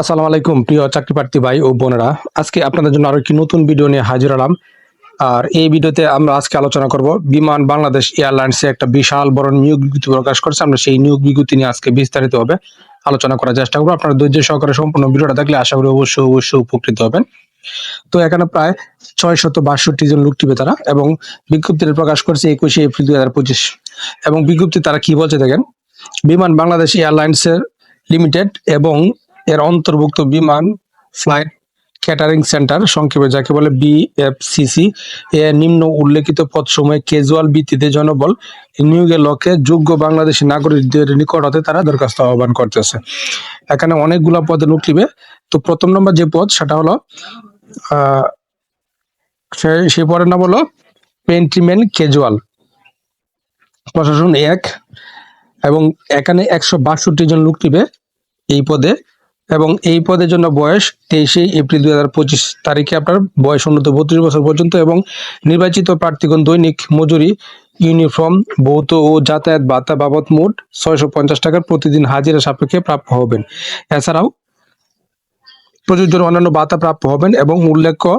আসসালামু আলাইকুম, প্রিয় চাকরি প্রার্থী ভাই ও বোনেরা। আজকে আপনাদের জন্য আরও একটি নতুন ভিডিও নিয়ে হাজির হলাম। আর এই ভিডিওতে আমরা আজকে আলোচনা করব বিমান বাংলাদেশ এয়ারলাইন্সে একটা বিশাল বড় নিয়োগ বিজ্ঞপ্তি প্রকাশ করছে। আমরা সেই নিয়োগ বিজ্ঞপ্তি নিয়ে আজকে বিস্তারিত হবে আলোচনা করার চেষ্টা করব। আপনারা ধৈর্য সহকারে সম্পূর্ণ ভিডিওটা দেখলে আশা করি অবশ্যই অবশ্যই উপকৃত হবেন। তো এখানে প্রায় ছয় শত বাষট্টি জন লোক টিবে তারা এবং বিজ্ঞপ্তিটা প্রকাশ করছে একুশে এপ্রিল দুই হাজার পঁচিশ। এবং বিজ্ঞপ্তি তারা কি বলছে দেখেন, বিমান বাংলাদেশ এয়ারলাইন্সের লিমিটেড এবং এর অন্তর্ভুক্ত বিমান ফ্লাইট ক্যাটারিং সেন্টার, সংক্ষেপে যাকে বলে বিএফসিসি এর নিম্ন উল্লেখিত পদসমূহে ক্যাজুয়াল ভিত্তিতে জনবল, নিয়োগের লক্ষ্যে যোগ্য বাংলাদেশি নাগরিকদের নিকট হতে তারা দরখাস্ত আহ্বান করতেছে। এখানে অনেকগুলা পদে লোক নিবে। তো প্রথম নম্বর যে পদ, সেটা হলো সে- পদের নাম হলো পেন্টিমেন ক্যাজুয়াল প্রশাসন এক, এবং এখানে একশো বাষট্টি জন লোক নিবে এই পদে। এবং এই পদের জন্য বয়স তেইশে এপ্রিল দুই হাজার পঁচিশ তারিখে আপনার বয়স উন্নত বত্রিশ বছর পর্যন্ত এবং নির্বাচিত প্রার্থীগণ দৈনিক মজুরি, ইউনিফর্ম ভৌত ও যাতায়াত ভাতা বাবদ মোট ছয়শো পঞ্চাশ টাকার প্রতিদিন হাজিরা সাপেক্ষে প্রাপ্য হবেন। এছাড়াও প্রযোজ্য অন্যান্য ভাতা প্রাপ্য হবেন এবং উল্লেখ্য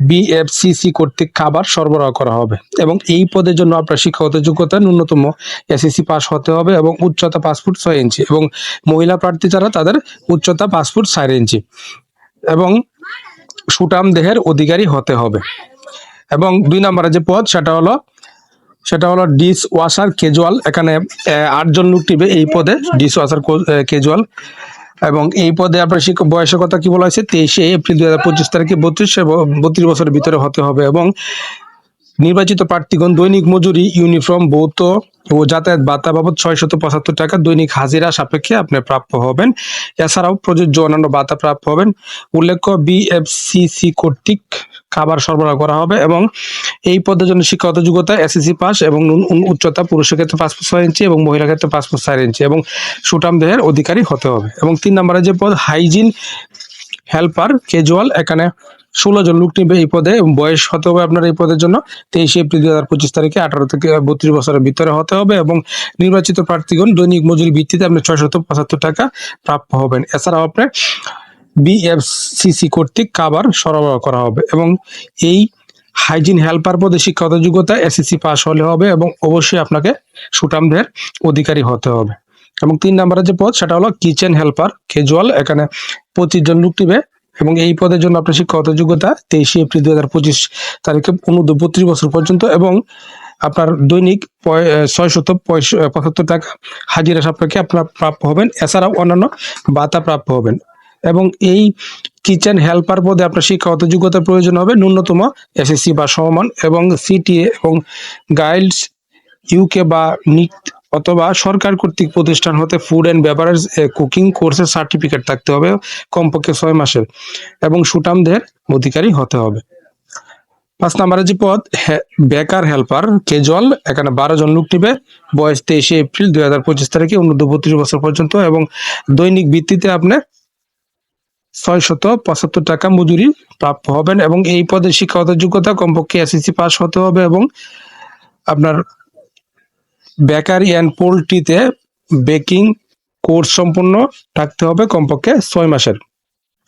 বিএফসিসি কর্তৃক খাবার সরবরাহ করা হবে এবং এই পদের জন্য আপনার শিক্ষাগত যোগ্যতা ন্যূনতম এসএসসি পাস হতে হবে এবং উচ্চতা পাসপোর্ট ছয় ইঞ্চি এবং মহিলা প্রার্থী যারা তাদের উচ্চতা পাসপোর্ট চার ইঞ্চি এবং সুটাম দেহের অধিকারী হতে হবে। এবং দুই নম্বরে যে পদ, সেটা হলো সেটা হলো ডিস ওয়াশার ক্যাজুয়াল এখানে আটজন লোক টিবে এই পদে ডিস ওয়াশার ক্যাজুয়াল এবং এই পদে আপনার শিক্ষক বয়সের কথা কি বলা হয়েছে? তেইশে এপ্রিল দু হাজার পঁচিশ তারিখে বত্রিশ বত্রিশ বছরের ভিতরে হতে হবে এবং নির্বাচিত প্রার্থীগণ দৈনিক মজুরি, ইউনিফর্ম ভৌত ও যাতায়াত ভাতা বাবদ ছয় শত পঁচাত্তর টাকা দৈনিক হাজিরা সাপেক্ষে আপনি প্রাপ্য হবেন। এছাড়াও প্রযোজ্য অন্যান্য ভাতা প্রাপ্য হবেন। উল্লেখ্য বিএফসিসি কর্তৃক খাবার সরবরাহ করা হবে এবং এই পদের জন্য শিক্ষাগত যোগ্যতা এসএসসি পাস এবং উচ্চতা, পুরুষের ক্ষেত্রে পাঁচ ফুট ছয় ইঞ্চি এবং মহিলার ক্ষেত্রে পাঁচ ফুট চার ইঞ্চি এবং সুটাম দেহের অধিকারী হতে হবে। এবং তিন নম্বরে যে পদ, হাইজিন হেল্পার, ক্যাজুয়াল, এখানে ষোলো জন লোক নিবে এই পদে বয়স হতে হবে আপনার এই পদের জন্য তেইশে এপ্রিল দুই হাজার পঁচিশ তারিখে, আঠারো থেকে বত্রিশ বছরের ভিতরে হতে হবে, এবং নির্বাচিত প্রার্থীগণ দৈনিক মজুরি ভিত্তিতে আপনি ছয়শত পঁচাত্তর টাকা প্রাপ্য হবেন। এছাড়াও আপনার বিএফসিসি কর্তৃক খাবার সরবরাহ করা হবে, এবং এই হাইজিন হেল্পার পদে শিক্ষাগত যোগ্যতা, এসএসসি পাস হলে হবে, এবং অবশ্যই আপনাকে সুটামদের অধিকারী হতে হবে। এবং তিন নম্বরের যে পদ, সেটা হলো কিচেন হেল্পার ক্যাজুয়াল এখানে পঁচিশ জন লোক নিবে। এবং এই পদের জন্য আপনার শিক্ষাগত যোগ্যতা তেইশে এপ্রিল দুই হাজার পঁচিশ তারিখে অনুদ্ধ বত্রিশ বছর পর্যন্ত এবং আপনার দৈনিক ছয়শত পঁচাত্তর টাকা হাজিরা সাপেক্ষে আপনার প্রাপ্য হবেন। এছাড়াও অন্যান্য ভাতা প্রাপ্য হবেন। এবং এই কিচেন হেল্পার পদে আপনার শিক্ষাগত যোগ্যতার প্রয়োজন হবে ন্যূনতম এসএসসি বা সমমান এবং সিটিএ এবং গাইডস ইউকে বা নিক অথবা সরকার কর্তৃক প্রতিষ্ঠান হতে ফুড অ্যান্ড বেভারেজ কুকিং কোর্সের সার্টিফিকেট থাকতে হবে কমপক্ষে ছয় মাসের এবং সুটামদের অধিকারী হতে হবে। পাঁচ নম্বরের যে পদ বেকার হেল্পার ক্যাজুয়াল এখানে বারো জন লোক নিবে, বয়স তেইশে এপ্রিল দুই হাজার পঁচিশ তারিখে অনূর্ধ্ব বত্রিশ বছর পর্যন্ত এবং দৈনিক ভিত্তিতে আপনি ছয় শত পঁচাত্তর টাকা মজুরি প্রাপ্য হবেন এবং এই পদের শিক্ষাগত যোগ্যতা কমপক্ষে এসএসসি পাস হতে হবে এবং আপনার বেকারি অ্যান্ড পোল্ট্রিতে বেকিং কোর্স সম্পূর্ণ থাকতে হবে কমপক্ষে ছয় মাসের।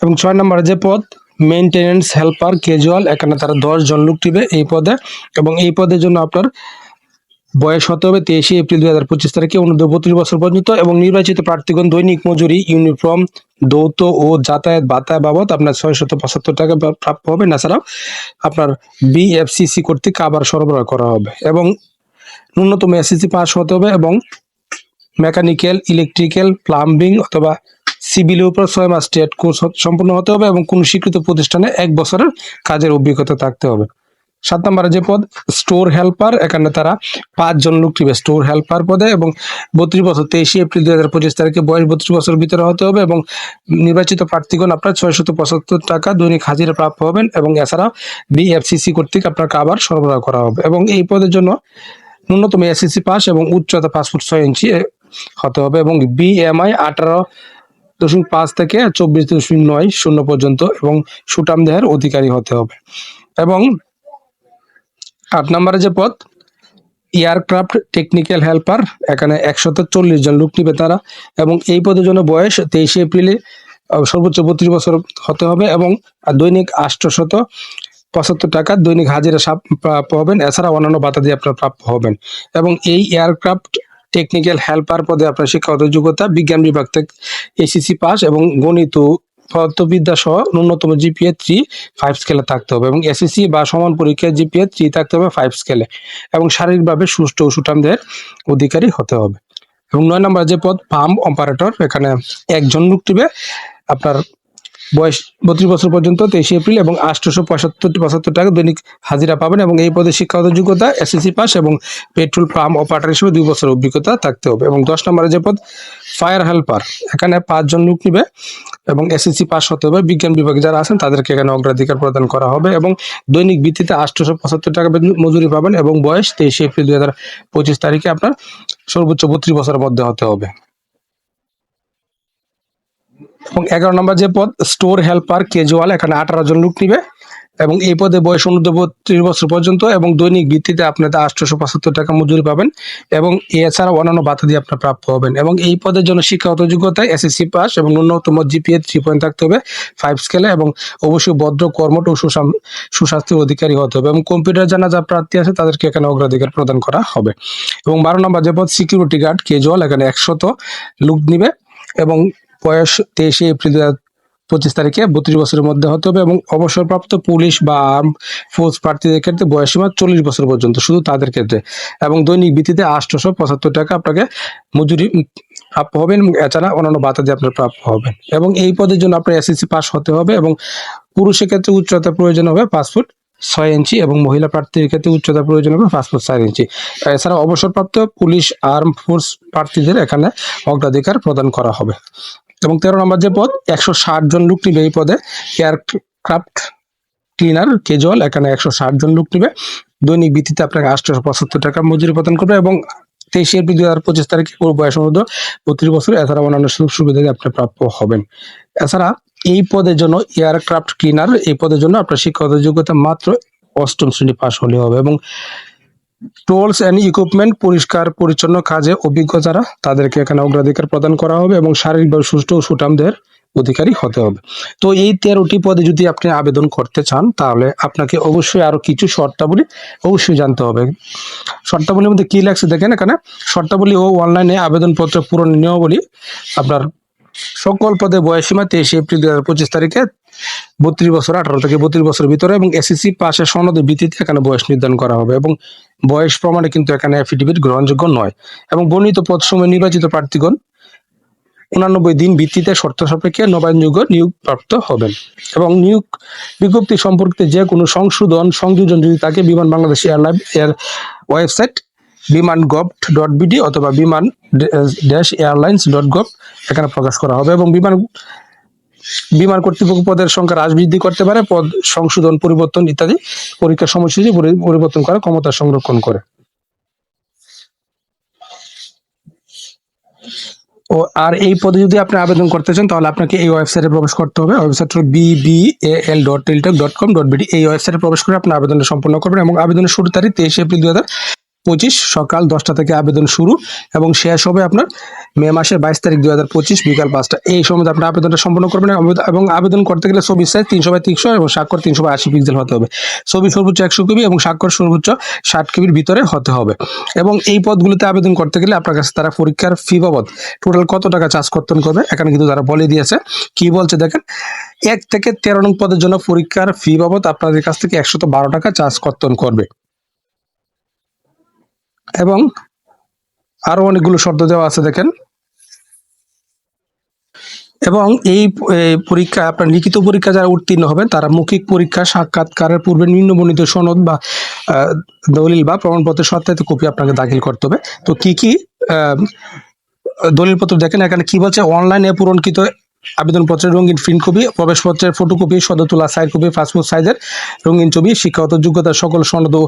এবং ছয় নম্বরে যে পদ মেনটেনেন্স হেল্পার ক্যাজুয়াল এখানে তারা দশ জন লোক টিবে এই পদে। এবং এই পদের জন্য আপনার বয়স হতে হবে তেইশে এপ্রিল দুই হাজার পঁচিশ তারিখে অনুদ্ধ বত্রিশ বছর পর্যন্ত। এবং নির্বাচিত প্রার্থীগণ দৈনিক মজুরি ইউনিফর্ম দৌত ও যাতায়াত ভাতা বাবদ আপনার ছয় শত পঁচাত্তর টাকা প্রা- প্রাপ্য হবে। এছাড়াও আপনার বিএফসিসি কর্তৃক আবার সরবরাহ করা হবে। এবং ন্যূনতম এসএসসি পাস হতে হবে এবং মেকানিক্যাল ইলেকট্রিক্যাল প্লাম্বিং অথবা সিভিলের উপর ছয় মাস টেট কোর্স সম্পূর্ণ হতে হবে এবং কোনো স্বীকৃত প্রতিষ্ঠানে এক বছরের কাজের অভিজ্ঞতা থাকতে হবে। সাত নম্বরে যে পদ স্টোর হেল্পার এখানে তারা পাঁচজন লোক টিবে স্টোর হেল্পার পদে এবং বত্রিশ বছর, তেইশে এপ্রিল দুই হাজার পঁচিশ তারিখে বয়স বত্রিশ বছর ভিতরে হতে হবে এবং নির্বাচিত প্রার্থীগণ আপনার ছয়শত পঁচাত্তর টাকা দৈনিক হাজিরা প্রাপ্য হবেন এবং এছাড়া বিএফসিসি কর্তৃক আপনার খাবার সরবরাহ করা হবে এবং এই পদের জন্য ন্যূনতম এসএসসি পাস এবং উচ্চতা পাসপোর্ট ছয় ইঞ্চি হতে হবে এবং বিএমআই আঠারো দশমিক পাঁচ থেকে চব্বিশ দশমিক নয় শূন্য পর্যন্ত এবং সুটাম দেহের অধিকারী হতে হবে। এবং আট নম্বরে যে পদ এয়ারক্রাফট টেকনিক্যাল হেল্পার এখানে একশত চল্লিশ জন লোক নিবে তারা এবং এই পদের জন্য বয়স তেইশে এপ্রিলে সর্বোচ্চ বত্রিশ বছর হতে হবে এবং দৈনিক আটশোশত পঁচাত্তর টাকা দৈনিক হাজিরা প্রাপ্য হবেন এছাড়া অন্যান্য ভাতা দিয়ে আপনার প্রাপ্য হবেন। এবং এই এয়ারক্রাফট টেকনিক্যাল হেল্পার পদে আপনার শিক্ষাগত যোগ্যতা, বিজ্ঞান বিভাগ থেকে এসিসি পাস এবং গণিত, পদার্থবিদ্যা সহ ন্যূনতম জিপিএ থ্রি ফাইভ স্কেলে থাকতে হবে এবং এসএসসি বা সমান পরীক্ষায় জিপিএ থ্রি থাকতে হবে ফাইভ স্কেলে এবং শারীরিকভাবে সুষ্ঠু ও সুঠামদের অধিকারী হতে হবে। এবং নয় নম্বর যে পদ, পাম্প অপারেটর, এখানে একজন লোক টিবে আপনার বয়স বত্রিশ বছর পর্যন্ত তেইশে এপ্রিল এবং আটশোশো পঁচাত্তর পঁচাত্তর টাকা দৈনিক হাজিরা পাবেন এবং এই পদে শিক্ষাগত যোগ্যতা, এসএসসি পাস এবং পেট্রোল পাম্প অপারেটর হিসেবে দুই বছর অভিজ্ঞতা থাকতে হবে এবং দশ নম্বরে যে পদ, ফায়ার হেল্পার। এখানে পাঁচজন লোক নিবে এবং এসএসসি পাস হতে হবে। বিজ্ঞান বিভাগে যারা আছেন, তাদেরকে এখানে অগ্রাধিকার প্রদান করা হবে এবং দৈনিক ভিত্তিতে আটশোশো পঁচাত্তর টাকা মজুরি পাবেন এবং বয়স তেইশে এপ্রিল দুই হাজার পঁচিশ তারিখে আপনার সর্বোচ্চ বত্রিশ বছরের মধ্যে হতে হবে। এবং এগারো নম্বর যে পদ স্টোর হেল্পার কেজুয়াল এখানে আঠারো জন লোক নিবে। এবং এই পদে বয়স অনুদ্ধ বত্রিশ বছর পর্যন্ত এবং দৈনিক ভিত্তিতে আপনাদের আটশোশো পঁচাত্তর টাকা মজুরি পাবেন এবং এছাড়া অন্যান্য ভাতা দিয়ে আপনার প্রাপ্য হবেন। এবং এই পদের জন্য শিক্ষাগত যোগ্যতায় এসএসসি পাস এবং ন্যূনতম জিপিএ থ্রি পয়েন্ট থাকতে হবে ফাইভ স্কেলে এবং অবশ্যই ভদ্র কর্মঠ ও সুস্বাস্থ্যের অধিকারী হতে হবে এবং কম্পিউটার জানা যা প্রার্থী আছে তাদেরকে এখানে অগ্রাধিকার প্রদান করা হবে। এবং বারো নম্বর যে পদ সিকিউরিটি গার্ড কেজুয়াল এখানে একশত লুক নিবে এবং বয়স তেইশে এপ্রিল পঁচিশ তারিখে বত্রিশ বছরের মধ্যে হতে হবে এবং অবসরপ্রাপ্ত পুলিশ বা আর্ম ফোর্স প্রার্থীদের ক্ষেত্রে বয়সীমা চল্লিশ বছর পর্যন্ত, শুধু তাদের ক্ষেত্রে। এবং দৈনিক ভিত্তিতে আটশোশো পঁচাত্তর টাকা আপনাকে মজুরি প্রাপ্য হবেন এছাড়া অন্যান্য ভাতা দিয়ে আপনার প্রাপ্য হবেন। এবং এই পদের জন্য আপনার এসএসসি পাস হতে হবে এবং পুরুষের ক্ষেত্রে উচ্চতা প্রয়োজন হবে পাসপোর্ট ছয় ইঞ্চি এবং মহিলা প্রার্থীর ক্ষেত্রে উচ্চতা প্রয়োজন হবে ফুট চার ইঞ্চি। এছাড়া অবসরপ্রাপ্ত পুলিশ আর্ম ফোর্স প্রার্থীদের এখানে অগ্রাধিকার প্রদান করা হবে। এবং তেরো নম্বর যে পদ, একশো ষাট জন লোক নিবে এই পদে। এয়ারক্রাফট ক্লিনার, কেজুয়াল, এখানে একশো ষাট জন লোক নিবে। দৈনিক ভিত্তিতে আপনাকে আটশোশো পঁচাত্তর টাকা মজুরি প্রদান করবে এবং তেইশে এপ্রিল দুই হাজার পঁচিশ তারিখে পুরো বয়স অনুযায়ী বত্রিশ বছর এছাড়া অন্যান্য সুযোগ সুবিধা আপনি প্রাপ্য হবেন। এছাড়া এই পদের জন্য এয়ারক্রাফট ক্লিনার, এই পদের জন্য আপনার শিক্ষাগত যোগ্যতা মাত্র অষ্টম শ্রেণি পাশ হলে হবে এবং টোলস অ্যান্ড ইকুইপমেন্ট পরিষ্কার, পরিচ্ছন্ন কাজে অভিজ্ঞ যারা, তাদেরকে এখানে অগ্রাধিকার প্রদান করা হবে এবং শারীরিকভাবে সুস্থ ও সুঠামদের অধিকারী হতে হবে। তো এই তেরোটি পদে যদি আপনি আবেদন করতে চান, তাহলে আপনাকে অবশ্যই আরও কিছু শর্তাবলী অবশ্যই জানতে হবে। শর্তাবলীর মধ্যে কি লাগছে দেখেন এখানে? শর্তাবলী ও অনলাইনে আবেদনপত্র পূরণ নিয়মাবলী আপনার সকল পদে বয়সীমা তেইশে এপ্রিল দু হাজার পঁচিশ তারিখে বত্রিশ বছর, আঠারো থেকে বত্রিশ বছর ভিতরে এবং এসএসসি পাশের সনদের ভিত্তিতে এখানে বয়স নির্ধারণ করা হবে এবং বয়স প্রমাণে কিন্তু এখানে অ্যাফিডেভিট গ্রহণযোগ্য নয়। এবং বর্ণিত পদ সময় নির্বাচিত প্রার্থীগণ উনানব্বই দিন ভিত্তিতে শর্ত সাপেক্ষে নবায়নযোগ্য নিয়োগ প্রাপ্ত হবেন। এবং নিয়োগ বিজ্ঞপ্তি সম্পর্কিত যে কোনো সংশোধন, সংযোজন যদি থাকে, Biman Bangladesh airline air website Biman gov dot BD অথবা Biman dash airlines dot gov এখানে প্রকাশ করা হবে এবং বিমান বিমান কর্তৃপক্ষ পদের সংখ্যা হ্রাস বৃদ্ধি করতে পারে, পদ সংশোধন, পরিবর্তন ইত্যাদি পরীক্ষার সময়সূচি পরিবর্তন করার ক্ষমতা সংরক্ষণ করে। ও, আর এই পদে যদি আপনি আবেদন করতে চান, তাহলে আপনাকে এই ওয়েবসাইটে প্রবেশ করতে হবে। ওয়েবসাইট হল BBL dot Teletalk dot com dot BD এই ওয়েবসাইটে প্রবেশ করে আপনি আবেদনটা সম্পন্ন করবেন এবং আবেদনের শুরু তারিখ তেইশে এপ্রিল দুই হাজার পঁচিশ, সকাল দশটা থেকে আবেদন শুরু এবং শেষ হবে আপনার মে মাসের বাইশ তারিখ দুই হাজার পঁচিশ বিকাল পাঁচটা। এই সময় আপনার আবেদনটা সম্পন্ন করবেন এবং- আবেদন করতে গেলে ছবি সাইজ তিনশো বাই তিনশো এবং স্বাক্ষর তিনশো বাই আশি পিক্সেল হতে হবে। ছবি সর্বোচ্চ একশো কপি এবং স্বাক্ষর সর্বোচ্চ ষাট কেবির ভিতরে হতে হবে। এবং এই পদগুলোতে আবেদন করতে গেলে আপনার কাছে তারা পরীক্ষার ফি বাবদ টোটাল কত টাকা চার্জ কর্তন করবে, এখানে কিন্তু তারা বলে দিয়েছে। কি বলছে দেখেন, এক থেকে তেরো নং পদের জন্য পরীক্ষার ফি বাবদ আপনাদের কাছ থেকে একশত বারো টাকা চার্জ কর্তন করবে। এবং আরও অনেকগুলো শর্ত দেওয়া আছে, দেখেন। এবং এই পরীক্ষা, আপনার লিখিত পরীক্ষা যারা উত্তীর্ণ হবেন, তারা মৌখিক পরীক্ষা, সাক্ষাৎকারের পূর্বে নিম্নবর্ণিত সনদ বা দলিল বা প্রমাণপত্রের সত্যায়িত কপি আপনাকে দাখিল করতে হবে। তো কি কি দলিলপত্র দেখেন, এখানে কি বলছে? অনলাইনে পূরণকৃত আবেদনপত্রের রঙিন প্রিন্ট কপি প্রবেশপত্রের ফটোকপি সদ্য তোলা সাইড কপি পাসপোর্ট সাইজের রঙিন ছবি, শিক্ষাগত যোগ্যতার সকল সনদ ও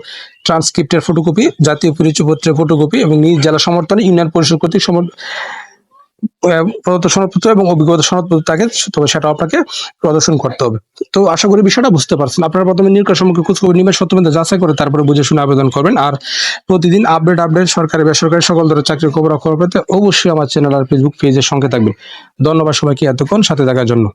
ট্রান্সক্রিপ্টের ফটোকপি জাতীয় পরিচয়পত্রের ফটোকপি এবং নিজ জেলা সমর্থনে ইউনিয়ন পরিষদ কর্তৃক প্রদত্ত সনদপত্র এবং অভিজ্ঞতা সনদপত্র থাকে, তবে সেটা আপনাকে প্রদর্শন করতে হবে। তো আশা করি বিষয়টা বুঝতে পারছেন। আপনারা প্রথমে নিয়োগের সম্পর্কে খোঁজখবর নিবেন সত্যমেন্দ্র যাচাই করে তারপরে বুঝে শুনে আবেদন করবেন। আর প্রতিদিন আপডেট আপডেট, সরকারি, বেসরকারি, সকল ধরনের চাকরির খবর খবর পেতে অবশ্যই আমার চ্যানেল আর ফেসবুক পেজের সঙ্গে থাকবে ধন্যবাদ সবাইকে এতক্ষণ সাথে থাকার জন্য।